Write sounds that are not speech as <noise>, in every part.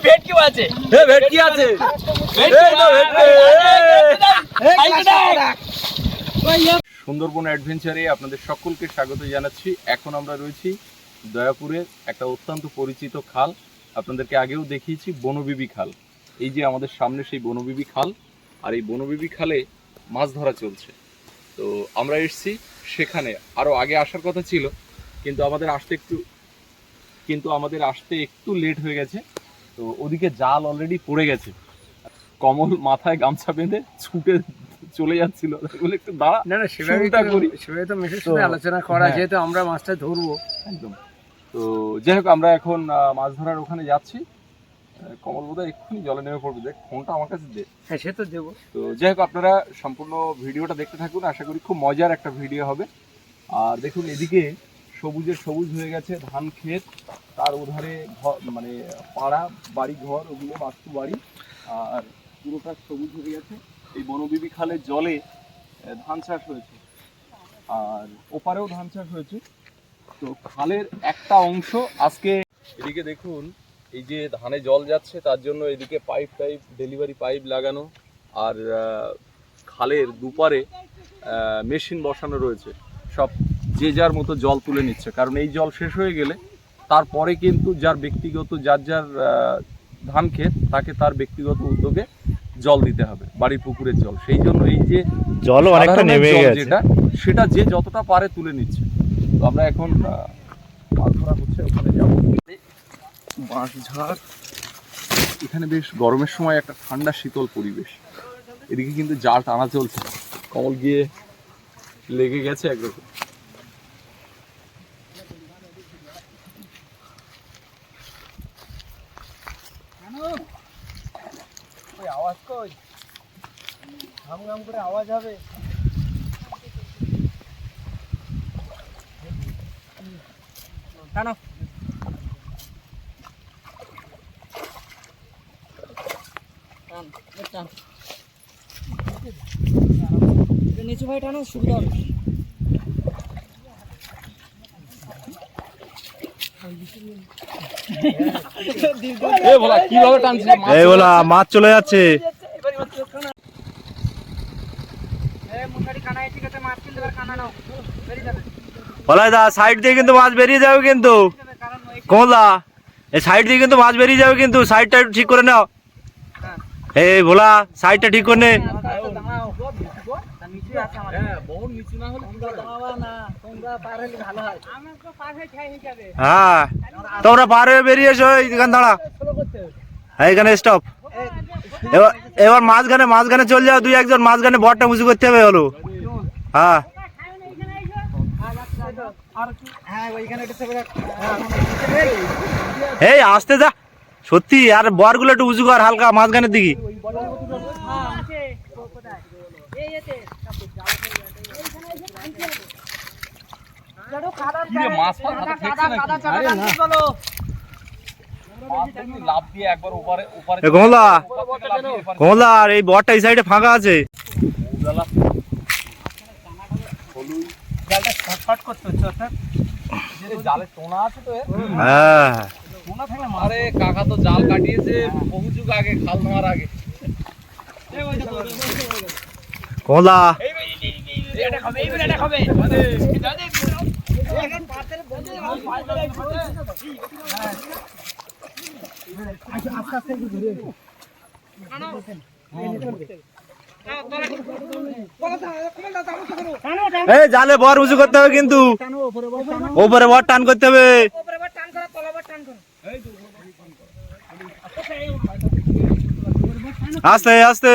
এই ভেটকিও আছে? এ ভেটকি আছে? এই তো ভেটকি, সুন্দরবন অ্যাডভেঞ্চারে আপনাদের সকলকে স্বাগত জানাচ্ছি। এখন আমরা রয়েছি দয়াপুরের একটা অত্যন্ত পরিচিত খাল। আপনাদেরকে আগেও দেখিয়েছি বনবিবি খাল। এই যে আমাদের সামনে সেই বনবিবি খাল আর এই বনবিবি খালে মাছ ধরা চলছে। তো আমরা এসছি সেখানে। আরও আগে আসার কথা ছিল কিন্তু আমাদের আসতে একটু কিন্তু আমাদের আসতে একটু লেট হয়ে গেছে। তো ওদিকে জাল অলরেডি পড়ে গেছে। কমল মাথায় গামছা বেঁধে ছুটে চলে যাচ্ছিল। বলে একটু দাঁড়া না না সেভাবে করি। সেভাবে তো মেসের সাথে আলোচনা করা হ্যাঁ। যেহেতু আমরা মাছটা ধরবো। একদম। তো যাই হোক আমরা এখন মাছ ধরার ওখানে যাচ্ছি। কমল বোধহয় এক্ষুনি জলে নেমে পড়বে। দেখ ফোনটা আমার কাছে দে। হ্যাঁ সে তো দেবো। তো যাই হোক আপনারা সম্পূর্ণ ভিডিওটা দেখতে থাকুন। আশা করি খুব মজার একটা ভিডিও হবে। আর দেখুন এদিকে সবুজের সবুজ হয়ে গেছে, ধান ক্ষেত, তার ওধারে মানে পাড়া, বাড়ি, ঘর, ওগুলো বাস্তু বাড়ি, আর পুরোটা সবুজ হয়ে গেছে। এই বনবিবি খালের জলে ধান চাষ হয়েছে। আর ওপারেও ধান চাষ হয়েছে। তো খালের একটা অংশ আজকে এদিকে দেখুন, এই যে ধানে জল যাচ্ছে, তার জন্য এদিকে পাইপ টাইপ, ডেলিভারি পাইপ লাগানো, আর খালের দুপারে মেশিন বসানো রয়েছে। সব যে যার মতো জল তুলে নিচ্ছে। কারণ এই জল শেষ হয়ে গেলে তারপরে কিন্তু যার ব্যক্তিগত যার যার ধান ক্ষেত তাকে তার ব্যক্তিগত উদ্যোগে জল দিতে হবে বাড়ির পুকুরের জল। সেই জন্য এই যে জলও অনেকটা নেমে জল গেছে। যেটা সেটা যে যতটা পারে তুলে নিচ্ছে। তো আমরা এখন মাছ ধরা হচ্ছে ওখানে যাব। বাঁশঝাড় এখানে বেশ গরমের সময় একটা ঠান্ডা শীতল পরিবেশ। এদিকে কিন্তু জাল টানা চলছে। কমল গিয়ে লেগে গেছে একরকম। আওয়াজ কই করে আওয়াজ হবে। টানো। টান টান। নিচু ভাই টানো হবে এ বলা কীভাবে টানছিস মাছ মাছ চলে যাচ্ছে। দা, সাইড দিয়ে কিন্তু মাছ বেরিয়ে যাবে কিন্তু। কমলা, এই সাইড দিয়ে কিন্তু মাছ বেরিয়ে যাবে কিন্তু। সাইডটা ঠিক করে নাও। এই ভোলা সাইডটা ঠিক করে নে হ্যাঁ বহুত নিচু না হলে হ্যাঁ। তোমরা পার হয়ে বেরিয়ে এসো দাঁড়া। হ্যাঁ এখানে স্টপ এবার এবার মাঝখানে মাঝখানে চলে যাও দুই একজন মাঝখানে বটটা উঁচু করতে হবে হলো। হ্যাঁ। এই আসতে যা। সত্যি আর বরগুলো একটু উঁচু কর হালকা মাঝখানের দিকে রে মাছ ফাছ হাতে ঠেকছে নাকি আরে এই বরটা এই সাইডে ফাঁকা আছে উজালা হলুই জালটা শর্ট করতে হচ্ছে অর্থাৎ যে জালে টোনা আছে তো এর হ্যাঁ মনে থাকলে আরে কাকা তো জাল কাটিয়েছে বহু যুগ আগে খাল ধোয়ার আগে খাবে এইবার এটা খাবে এই জালে বর উঁচু করতে হবে কিন্তু। ওপরে বর টান করতে হবে। আস্তে আস্তে।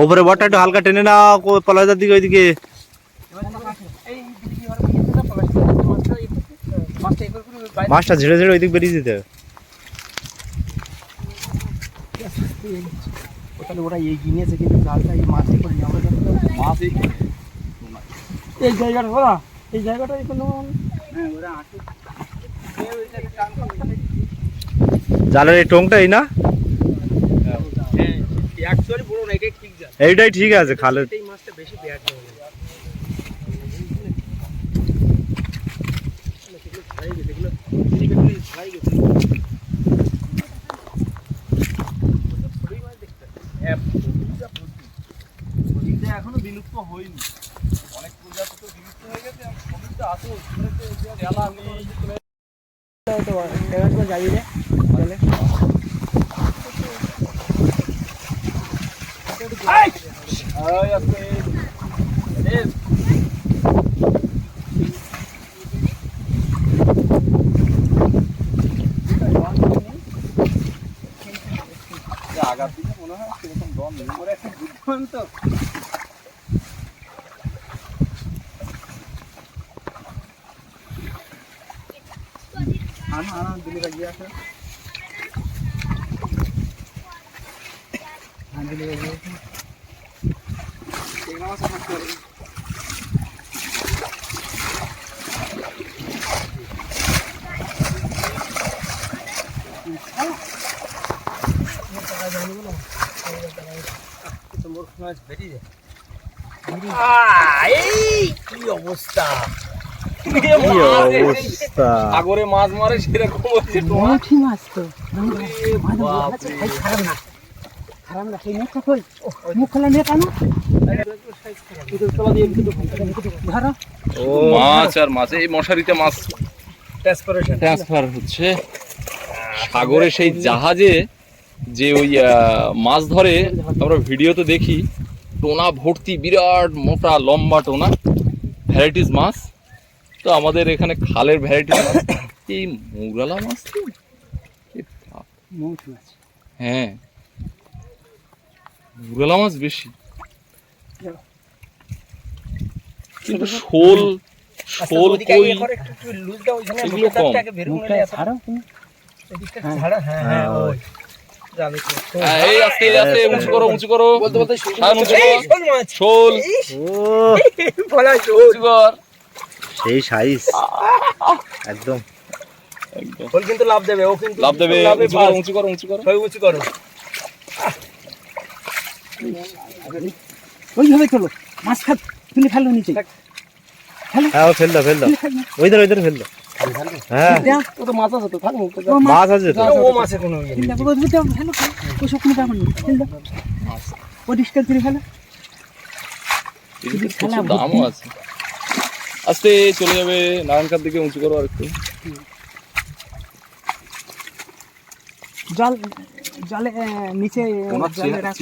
ওপরে বরটা একটু হালকা টেনে নাও পলাইদার দিকে ওইদিকে। মাছটা ঝেড়ে ঝেড়ে ওইদিকে বেরিয়ে দিতে হবে। তাহলে ওরা এগিয়ে নিয়েছে কিন্তু জালটা এই মাছই করে নিয়ে আমরা মাছ এই এই জায়গাটা ওরা এই জায়গাটা কোনো জালের এই টোংটাই না? অ্যাকচুয়ালি বড় না এটাই ঠিক জাল এইটাই ঠিক আছে খালের এই মাছটা বেশি ব্যাট হবে এখনও বিলুপ্ত হয়নি। অনেক প্রজাতি তো বিলুপ্ত হয়ে গেছে জেলা যাবি রে এই আছে এই যা আগার দিকে মনে হয় সেরকম দম নেই ওরা একটা বুদ্ধিমান তো আনা আনা দিলে গিয়ে আসে হ্যাঁ দিলে গিয়ে কি অবস্থা? কি অবস্থা? সাগরে মাছ মারে সেরকম হচ্ছে তোমার। মাছ তো। খারাপ না। খারাপ না সেই মুখটা কই মুখ খোলা নিয়ে কেন? ও মাছ আর মাছ এই মশারিতে মাছ ট্রান্সফার হচ্ছে। সাগরে সেই জাহাজে যে ওই মাছ ধরে আমরা ভিডিওতে দেখি টোনা ভর্তি বিরাট মোটা লম্বা টোনা ভ্যারাইটিস মাছ। তো আমাদের এখানে খালের ভ্যারাইটিস মাছ। এই মৌরালা মাছ হ্যাঁ। মৌরালা মাছ বেশি। কিন্তু শোল শোল কই? এগুলো কম। ছাড়ো? হ্যাঁ হ্যাঁ ওই। হ্যাঁ, এই আস্তে আস্তে উঁচু করো উঁচু করো। বলতে বলতে সায়ন উঁচু করো। শোল মাছ। শোল। ও। <laughs> বলা শোল। উঁচু কর। সেই সাইজ। একদম। একদম। শোল কিন্তু লাভ দেবে ও কিন্তু লাভ দেবে উঁচু করো উঁচু করো উঁচু করো। উঁচু করো। ওইভাবে চলো মাছ খা তুলে ফেলো নিচে। হ্যাঁ ও ফেল দাও ফেল। দাও ওইধার ওইধার ফেল দাও হ্যাঁ। ও তো মাছ আছে তো থাক মাছ? আছে ও মাছে কোনো ইয়ে ও সব কোনো ব্যাপার নেই ফেল দাও করে ফেলো। এদিকে খেলা প্রচুর দামও আছে। আস্তে চলে যাবে নারায়ণকার দিকে উঁচু করো আর একটু জল জলে নিচে চেহারা-।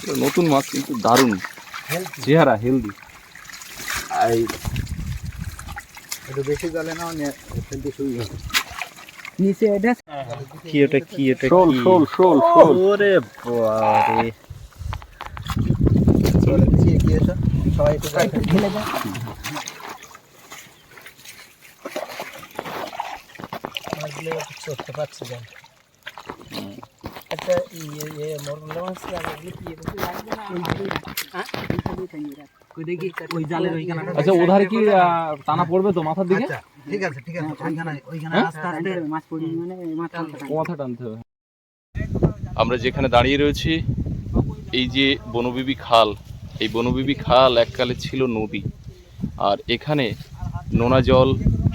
এটা নতুন মাছ কিন্তু দারুণ। চেহারা হেলদি একটু বেশি জলে নাও ফেলতে শুরু নিচে এটা কি ওটা কি ওটা শোল শোল শোল শোল। ওরে বাবারে। সবাই একটু ঢেলে দাও। মাছগুলো চড়তে পারছে জল একটা ইয়ে ইয়ে মরগুলো মাছ কি কি লাগবে না। হ্যাঁ? ওই দেখি ওই জালের ওইখানে। আচ্ছা ওধারে কি টানা পড়বে তো মাথার দিকে? ঠিক আছে ঠিক আছে ওইখানে ওইখানে আস্তে আস্তে মাছ পড়ি মানে মাথা মাথা টানতে হবে। আমরা যেখানে দাঁড়িয়ে রয়েছি এই যে বনবিবি খাল এই বনবিবি খাল এককালে ছিল নদী। আর এখানে নোনা জল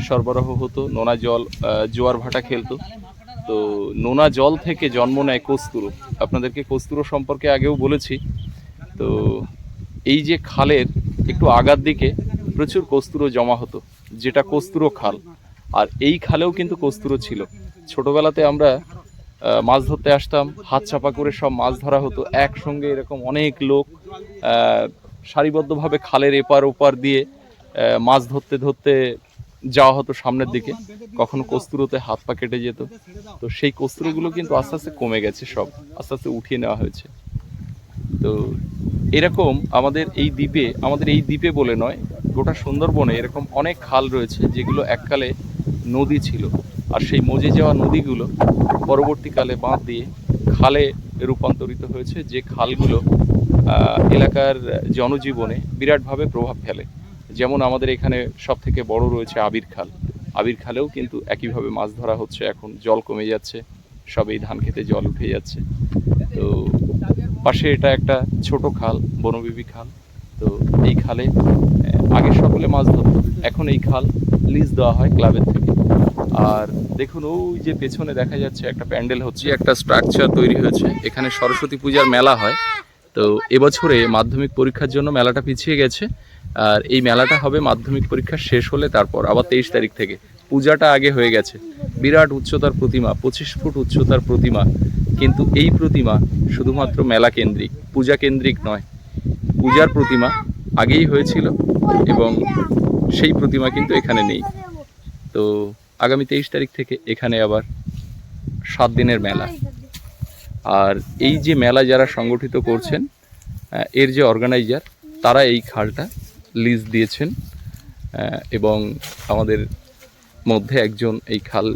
সরবরাহ হতো নোনা জল জোয়ার ভাটা খেলতো। তো নোনা জল থেকে জন্ম নেয় কস্তুরো। আপনাদেরকে কস্তুরো সম্পর্কে আগেও বলেছি। তো এই যে খালের একটু আগার দিকে প্রচুর কস্তুরো জমা হতো, যেটা কস্তুরো খাল। আর এই খালেও কিন্তু কস্তুরো ছিল। ছোটবেলাতে আমরা মাছ ধরতে আসতাম, হাত চাপা করে সব মাছ ধরা হতো, একসঙ্গে এরকম অনেক লোক সারিবদ্ধভাবে খালের এপার ওপার দিয়ে মাছ ধরতে ধরতে যাওয়া হতো সামনের দিকে। কখনো কস্তুরোতে হাত পা কেটে যেত। তো সেই কস্তুরোগুলো কিন্তু আস্তে আস্তে কমে গেছে সব, আস্তে আস্তে উঠিয়ে নেওয়া হয়েছে। তো এরকম আমাদের এই দ্বীপে, আমাদের এই দ্বীপে বলে নয়, গোটা সুন্দরবনে এরকম অনেক খাল রয়েছে যেগুলো এককালে নদী ছিল। আর সেই মজে যাওয়া নদীগুলো পরবর্তীকালে বাঁধ দিয়ে খালে রূপান্তরিত হয়েছে, যে খালগুলো এলাকার জনজীবনে বিরাটভাবে প্রভাব ফেলে। যেমন আমাদের এখানে সব থেকে বড় রয়েছে আবির খাল। আবির খালেও কিন্তু একইভাবে মাছ ধরা হচ্ছে, এখন জল কমে যাচ্ছে সব এই ধান খেতে জল উঠে যাচ্ছে। তো পাশে এটা একটা ছোট খাল, বনবিবি খাল। তো এই খালে আগে সকলে মাছ ধরত, এখন এই খাল লিজ দেওয়া হয় ক্লাবের থেকে। আর দেখুন, ওই যে পেছনে দেখা যাচ্ছে একটা প্যান্ডেল হচ্ছে। একটা স্ট্রাকচার তৈরি হয়েছে। এখানে সরস্বতী পূজার মেলা হয়। তো এবছরে মাধ্যমিক পরীক্ষার জন্য মেলাটা পিছিয়ে গেছে। আর এই মেলাটা হবে মাধ্যমিক পরীক্ষা শেষ হলে তারপর, আবার তেইশ তারিখ থেকে। পূজাটা আগে হয়ে গেছে। বিরাট উচ্চতার প্রতিমা, পঁচিশ ফুট উচ্চতার প্রতিমা। কিন্তু এই প্রতিমা শুধুমাত্র মেলা কেন্দ্রিক, পূজা কেন্দ্রিক নয়। পূজার প্রতিমা আগেই হয়েছিল এবং সেই প্রতিমা কিন্তু এখানে নেই। তো আগামী তেইশ তারিখ থেকে এখানে আবার সাত দিনের মেলা। আর এই যে মেলা যারা সংগঠিত করছেন এর যে অর্গানাইজার তারা এই খালটা লিজ দিয়েছেন এবং আমাদের মধ্যে একজন এই খাল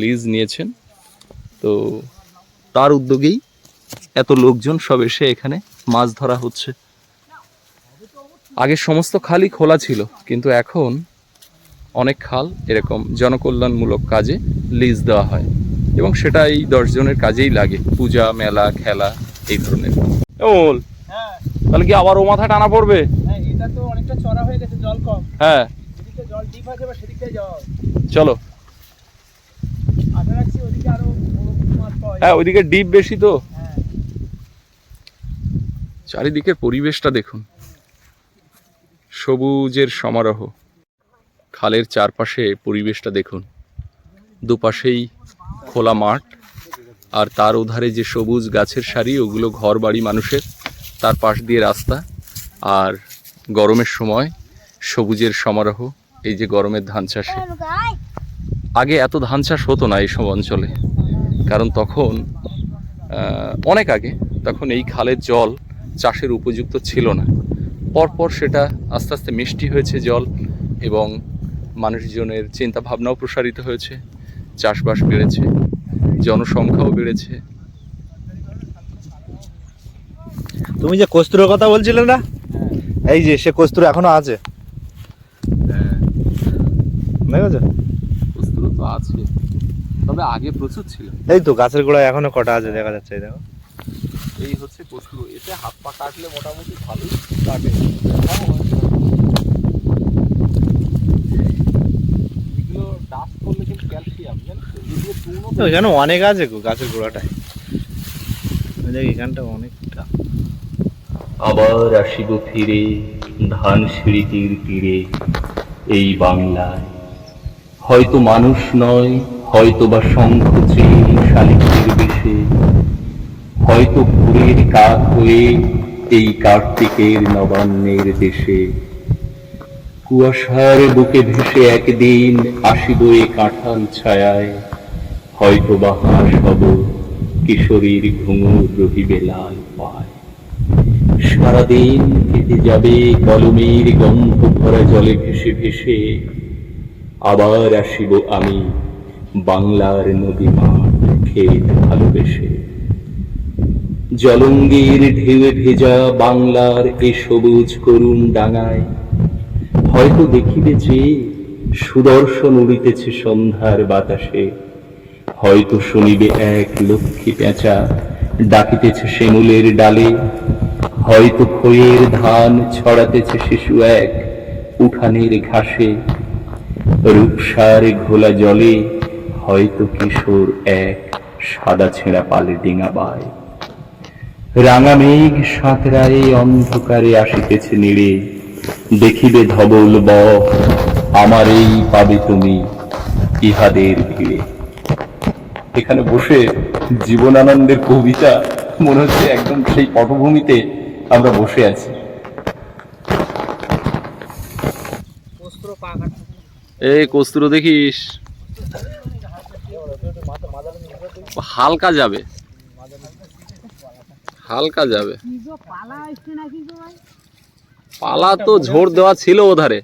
লিজ নিয়েছেন। তো তার উদ্যোগেই এত লোকজন সব এসে এখানে মাছ ধরা হচ্ছে। আগে সমস্ত খালই খোলা ছিল কিন্তু এখন অনেক খাল এরকম জনকল্যাণমূলক কাজে লিজ দেওয়া হয় এবং সেটা এই দশজনের কাজেই লাগে পূজা মেলা খেলা এই ধরনের। ওল হ্যাঁ। তাহলে কি আবার ও মাথা টানা পড়বে? হ্যাঁ এটা তো অনেকটা চড়া হয়ে গেছে জল কম। হ্যাঁ। চলো। হ্যাঁ ওইদিকে ডিপ বেশি তো। হ্যাঁ। চারিদিকের পরিবেশটা দেখুন। সবুজের সমারোহ। খালের চারপাশে পরিবেশটা দেখুন। দুপাশেই খোলা মাঠ আর তার ওধারে যে সবুজ গাছের সারি ওগুলো ঘর বাড়ি মানুষের তার পাশ দিয়ে রাস্তা। আর গরমের সময় সবুজের সমারোহ। এই যে গরমের ধান চাষে। আগে এত ধান চাষ হতো না এইসব অঞ্চলে। কারণ তখন অনেক আগে তখন এই খালের জল চাষের উপযুক্ত ছিল না। পরপর সেটা আস্তে আস্তে মিষ্টি হয়েছে জল এবং মানুষজনের চিন্তা ভাবনাও প্রসারিত হয়েছে চাষবাস বেড়েছে জনসংখ্যাও বেড়েছে। তুমি যে কস্তুরের কথা বলছিলে না? এই যে সে কস্তুর এখনও আছে। দেখেছ কস্তুরও তো আছে। তবে আগে প্রচুর ছিল। এই তো গাছের গোড়ায় এখনও কটা আছে দেখা যাচ্ছে দেখো। এই হচ্ছে কস্তুরো এতে হাত পা কাটলে মোটামুটি ভালোই কাটে। এগুলো ডাস্ট করলে কিন্তু ক্যালসিয়াম তো? এগুলো চূর্ণ তো ওইখানে অনেক আছে গো গাছের গোড়াটায়। দেখ এখানটা অনেকটা। আবার আসিব ফিরে ধান সিঁড়িটির তীরে এই বাংলায়। হয়তো মানুষ নয় হয়তো বা শঙ্খ চেয়ে শালিকের বেশে। হয়তো ভোরের কাক হয়ে এই কার্তিকের নবান্নের দেশে। কুয়াশার বুকে ভেসে একদিন আসিব এ কাঁঠাল ছায়ায়। হয়তো বা হাঁস হব, কিশোরীর ঘুঙুর রহিবে লাল পায়। সারাদিন কেটে যাবে কলমের গন্ধ ভরা জলে ভেসে ভেসে। আবার আসিব আমি, বাংলার নদী মাঠ খেত ভালোবেসে। জলঙ্গির ঢেউয়ে ভেজা বাংলার এ সবুজ করুণ ডাঙায়, হয়তো দেখিবে যে সুদর্শন উড়িতেছে সন্ধ্যার বাতাসে। হয়তো শুনিবে এক লক্ষ্মী পেঁচা ডাকিতেছে শিমুলের ডালে, হয়তো খইয়ের ধান ছড়াতেছে শিশু এক উঠানের ঘাসে। রূপসার ঘোলা জলে, হয়তো কিশোর এক সাদা ছেঁড়া পালে ডিঙা বায়। রাঙা মেঘ সাঁতরায়ে, অন্ধকারে আসিতেছে নিড়ে। দেখিবে ধবল ব আমার এই পাবে তুমি ইহাদের ভিড়ে। এখানে বসে জীবনানন্দের কবিতা মনে হচ্ছে একদম সেই পটভূমিতে আমরা বসে আছি। এই কস্তুরো দেখিস। হালকা যাবে। হালকা যাবে। পালা তো ঝোর দেওয়া ছিল ওধারে।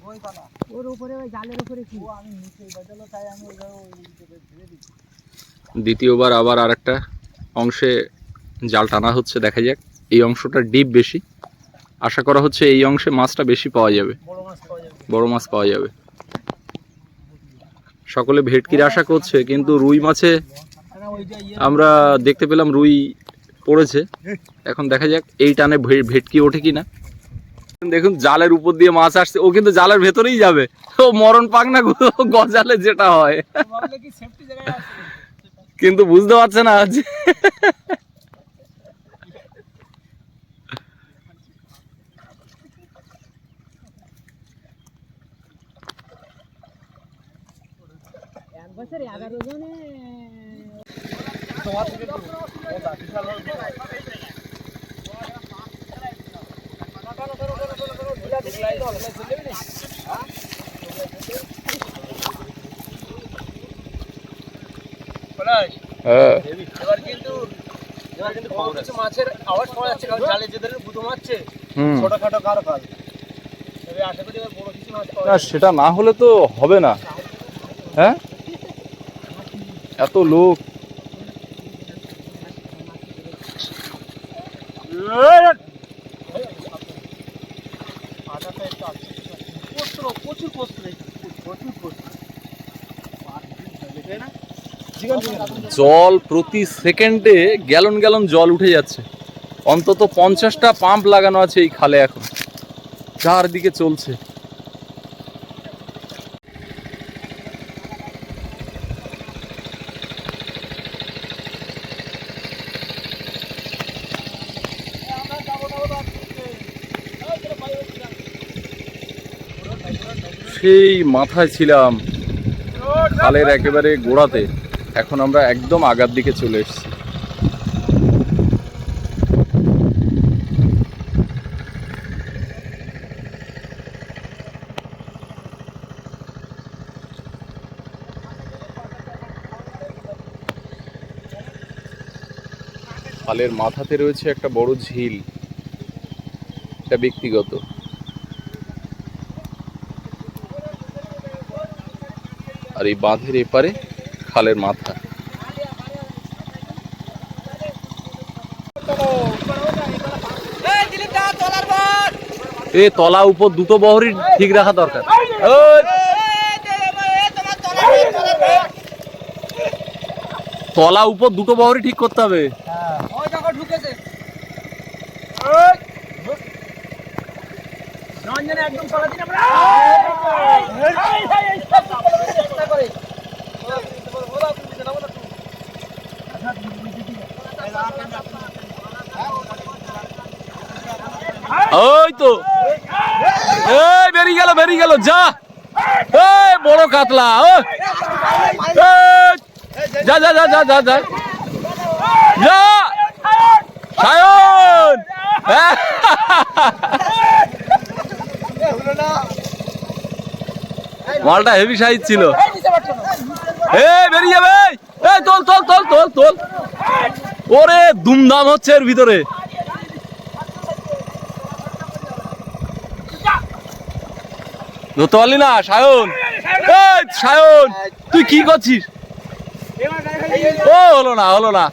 দ্বিতীয়বার আবার আরেকটা অংশে জাল টানা হচ্ছে, দেখা যাক। এই অংশটা ডিপ বেশি। আশা করা হচ্ছে এই অংশে মাছটা বেশি পাওয়া যাবে। বড় মাছ পাওয়া যাবে বড় মাছ পাওয়া যাবে সকলে ভেটকির আশা করছে কিন্তু রুই মাছে আমরা দেখতে পেলাম রুই পড়েছে। এখন দেখা যাক এই টানে ভেটকি ওঠে কি না দেখুন জালের উপর দিয়ে মাছ আসছে। ও কিন্তু জালের ভেতরেই যাবে। ও মরণ পাক না গো- গজালে যেটা হয়। <laughs> কিন্তু বুঝতে পারছে না যে হ্যাঁ। এবার কিন্তু এবার কিন্তু কিছু মাছের আওয়াজ পাওয়া যাচ্ছে কারণ জালে যে ধরনের গুঁতো মারছে হুম। ছোটখাটো কারও কাজ সেটা না হলে তো হবে না। হ্যাঁ? এত লোক। জল প্রতি সেকেন্ডে গ্যালন গ্যালন জল উঠে যাচ্ছে। অন্তত পঞ্চাশটা পাম্প লাগানো আছে এই খালে এখন। চারদিকে চলছে। সেই মাথায় ছিলাম খালের একেবারে গোড়াতে। এখন আমরা একদম আগার দিকে চলে এসেছি। খালের মাথাতে রয়েছে একটা বড় ঝিল। এটা ব্যক্তিগত। আর এই বাঁধের এপারে খালের মাথা। এ তলা উপর দুটো বহরই ঠিক রাখা দরকার। তলা উপর দুটো বহরই ঠিক করতে হবে। ঢুকেছে। ওই তো। এই, বেরিয়ে গেল বেরিয়ে গেল, যা। এই, বড় কাতলা, ও। যা যা যা যা যা যা। যা। সায়ন। মালটা হেভি সাইজ ছিল। এ বেরিয়ে যাবে। এই, তোল তোল তোল তোল তোল। ওরে, দুমদাম হচ্ছে এর ভিতরে। ধরতে পারলি না, সায়ন। এই, সায়ন, তুই কি করছিস? ও, হলো না হলো না।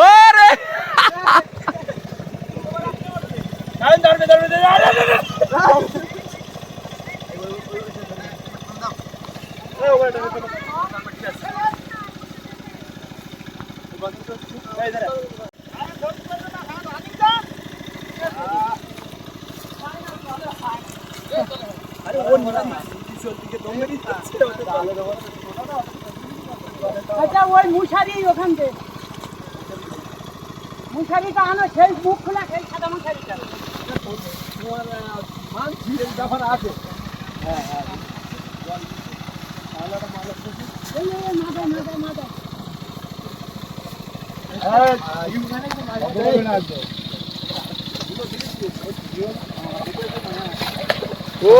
ওরে। আচ্ছা ওই মুশারি ওখান থেকে। মুশারিটা আনো সেই মুখ খোলা সেই সাদা মুশারিটা এই, মাথায়, মাথায়, মাথায়। ও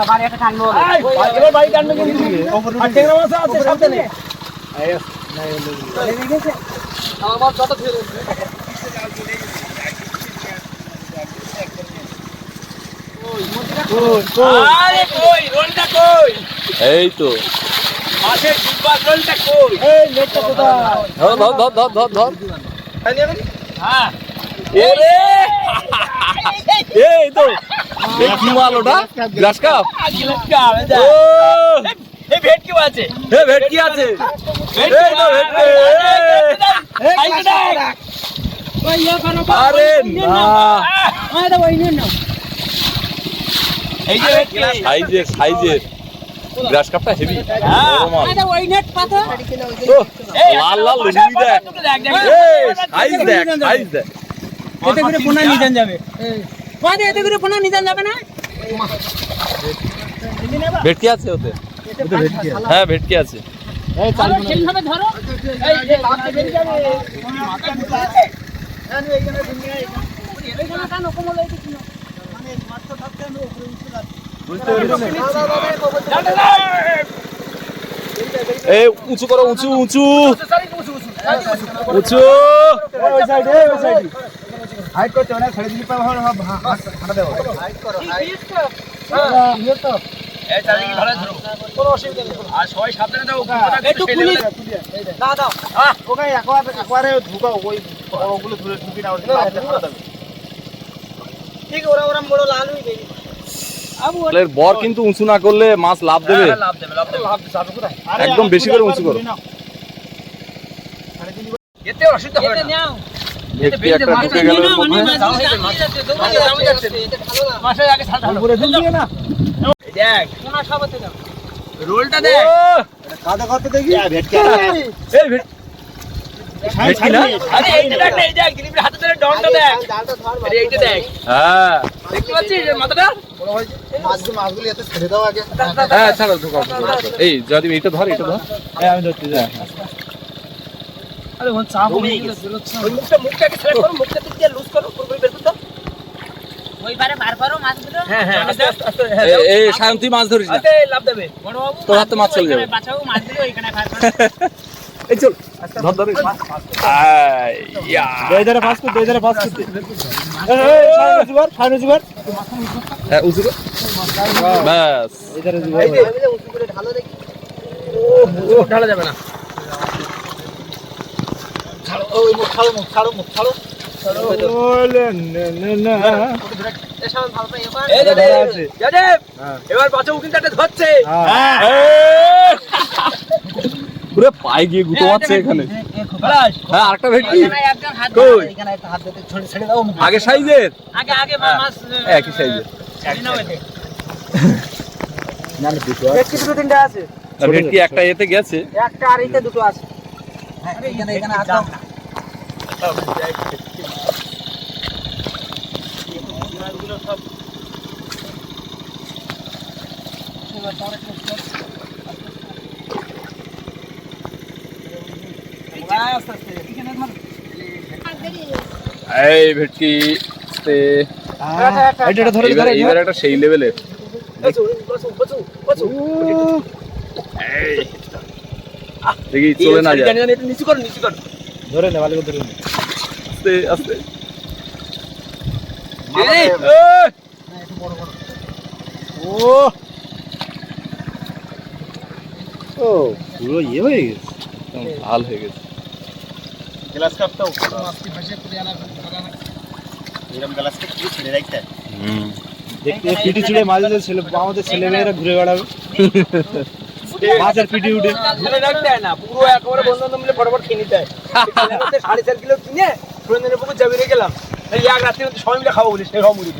বাড়ি একটা টানবো বাড়ি টানবে কিন্তু আছে আমার কত আরে কই রোলটা কই? এই তো। মাছের ডিব্বা রোলটা কই? এই নেটটা কোথায়? ধর ধর ধর ধর ধর ধর। হ্যাঁ। ওরে এই তো। এই কি মাল ওটা? Glass cup? গিলাস কা ও! ভেটকি আছে। ভেটকি আছে। এই তো ভেটকি। আরে না। সাইজের সাইজের গ্রাস কাপটা হেভি লাল লাল লুঙ্গি দেখ এই সাইজ দেখ সাইজ দেখ এতে করে পোনা নিদান যাবে ভেটকি আছে ওতে হ্যাঁ ভেটকি আছে এই উঁচু করো উঁচু উঁচু। উঁচু। ওই সাইডে ওই সাইডে হাইট করতে হবে না ছেড়ে দিলে পাবো হাঁটা দেবো এই চারিদিকে ধরে ধরো কোনো অসুবিধা নেই আর সবাই সাবধানে দাও একটু পুলিশ দাও। দাও ওখানে একবার একবারে ঢুকাও ওই ওগুলো ধরে ঢুকি না ওটা ঠিক ওরা ওরা বড় লাল হয়ে আবু বর কিন্তু উঁচু না করলে মাছ লাভ দেবে লাভ দেবে লাভ দেবে লাভ যাবে কোথায় একদম বেশি করে উঁচু করো এতে অসুবিধা হবে না রোলটা দেখ কাদা করতে দেখি হ্যাঁ। দেখতে পাচ্ছিস এর মাথাটা? মাছগুলো মাছগুলো এতে ছেড়ে দাও আগে। হ্যাঁ ছাড়ো ঢোকাও ঢোকাও, ঢোকাও। এই যদি এটা ধর এটা ধর। আমি ধরতে আরে ওখানে চাপ হয়ে গেছে। ওই মুখটা মুখটাকে ছেড়ে করো মুখটা দিক দিয়ে লুজ করো পুরোপুরি বের করো ওইবারে বার করো মাছগুলো। হ্যাঁ হ্যাঁ আস্তে আস্তে আস্তে হ্যাঁ এই- এই শান্তি মাছ ধরিস না। আস্তে লাভ দেবে। বড় বাবু তোর হাতে মাছ চলে যাবে। বাঁচাও মাছগুলো করো <laughs> এই চল। ধর ইয়া পাস করতে এই ধারে পাস এই জুবার জুবার হ্যাঁ কর। ব্যাস। এই ধারে জুবার ও ঢালা যাবে না। ছাড়ো ওই মুখ ছাড়ো মুখ ছাড়ো মুখ ছাড়ো। এবার। বাঁচাও কিন্তু একটা ধরছে। হ্যাঁ পায়ে গিয়ে গুতো মারছে এখানে। হ্যাঁ আরেকটা ভেটকি। কই? আগে সাইজের? আগে আগে মাছ একই সাইজের। এতে। একটু দুটো তিনটা আছে। ভেটকি একটা এতে গেছে। একটা আর এইটা দুটো আছে। এখানে এখানে হাত দাও। এই ভেটকি তে। এটা ধরে ধরে এইবার একটা সেই লেভেলের দেখি চলে না যায়। জানি জানি নিচু কর নিচু কর। ধরে নে ভালো করে ধরে নে। আস্তে আস্তে! ও। ও পুরো ইয়ে হয়ে গেছে। লাল হয়ে গেছে। গ্লাস কাপটাও এরকম গ্লাস কাপ কি ছেড়ে রাখতে হুম। দেখতে পিটি ছিঁড়ে মাঝে যে ছেলে আমাদের ছেলে মেয়েরা ঘুরে বেড়াবে। মাছের পিটি উঠে। ধরে রাখতে না পুরো একেবারে বন্ধু বান্ধব মিলে খেয়ে নিতে হয় সাড়ে চার কিলো কিনে সুরেন্দ্রের পুকুর যাবি গেলাম। এই এক রাত্রি সবাই মিলে খাব বলি সে খাব মুড়ি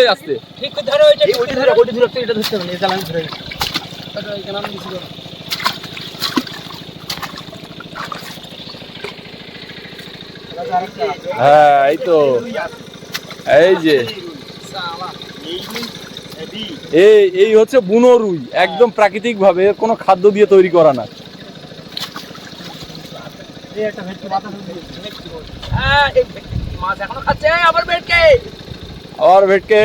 এই আস্তে। ঠিক করে ধরো ওইটা ওইটা ধরে। ওইটা ধরে এটা ধরতে হবে এটা আমি ধরে নিচ্ছি। এটা এখানে আমি নিচু করো। হ্যাঁ এই তো। এই যে। এই এই হচ্ছে বুনো রুই। একদম প্রাকৃতিক ভাবে কোনো খাদ্য দিয়ে তৈরি করা না। এই ভেটকি। আবার বেটকে আর ভেটকে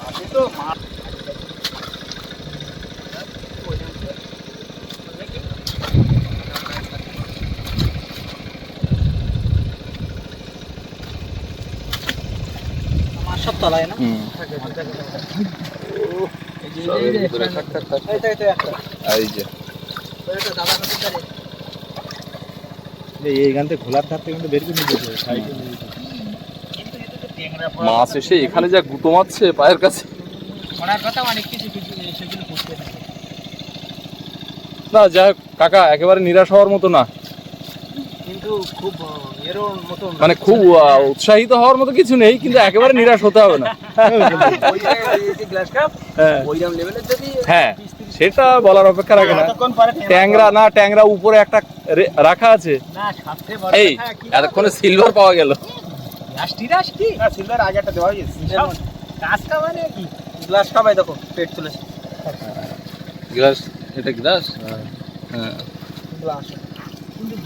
সব তলায় না হুম এই যে, সব এই যে, এর ভিতরে থাক, থাক, থাক। এই তো, এই তো একটা। এই যে ওই তো ধারে। এইখান থেকে খোলার ধার থেকে কিন্তু বের করে মাছ এসে এখানে যা গুতো মারছে পায়ের কাছে। পড়ার কথা অনেক কিছু কিছু সেগুলো করতে না যাই হোক, কাকা একেবারে নিরাশ হওয়ার মতো না। কিন্তু খুব মানে খুব উৎসাহিত হওয়ার মতো কিছু নেই কিন্তু একেবারে নিরাশ হতে হবে না। ওই যে, এই যে গ্লাস কাপ হ্যাঁ। ওইরকম লেভেলের যদি হ্যাঁ সেটা বলার অপেক্ষা রাখে না। ট্যাংরা না ট্যাংরা উপরে একটা রে- রাখা আছে। এই এতক্ষণে সিলভার পাওয়া গেল। সিলভার আগে একটা দেওয়া হয়েছে। মানে কি? গ্লাস কাপাই দেখো পেট গ্লাস এটা গ্লাস হ্যাঁ। গ্লাস কিন্তু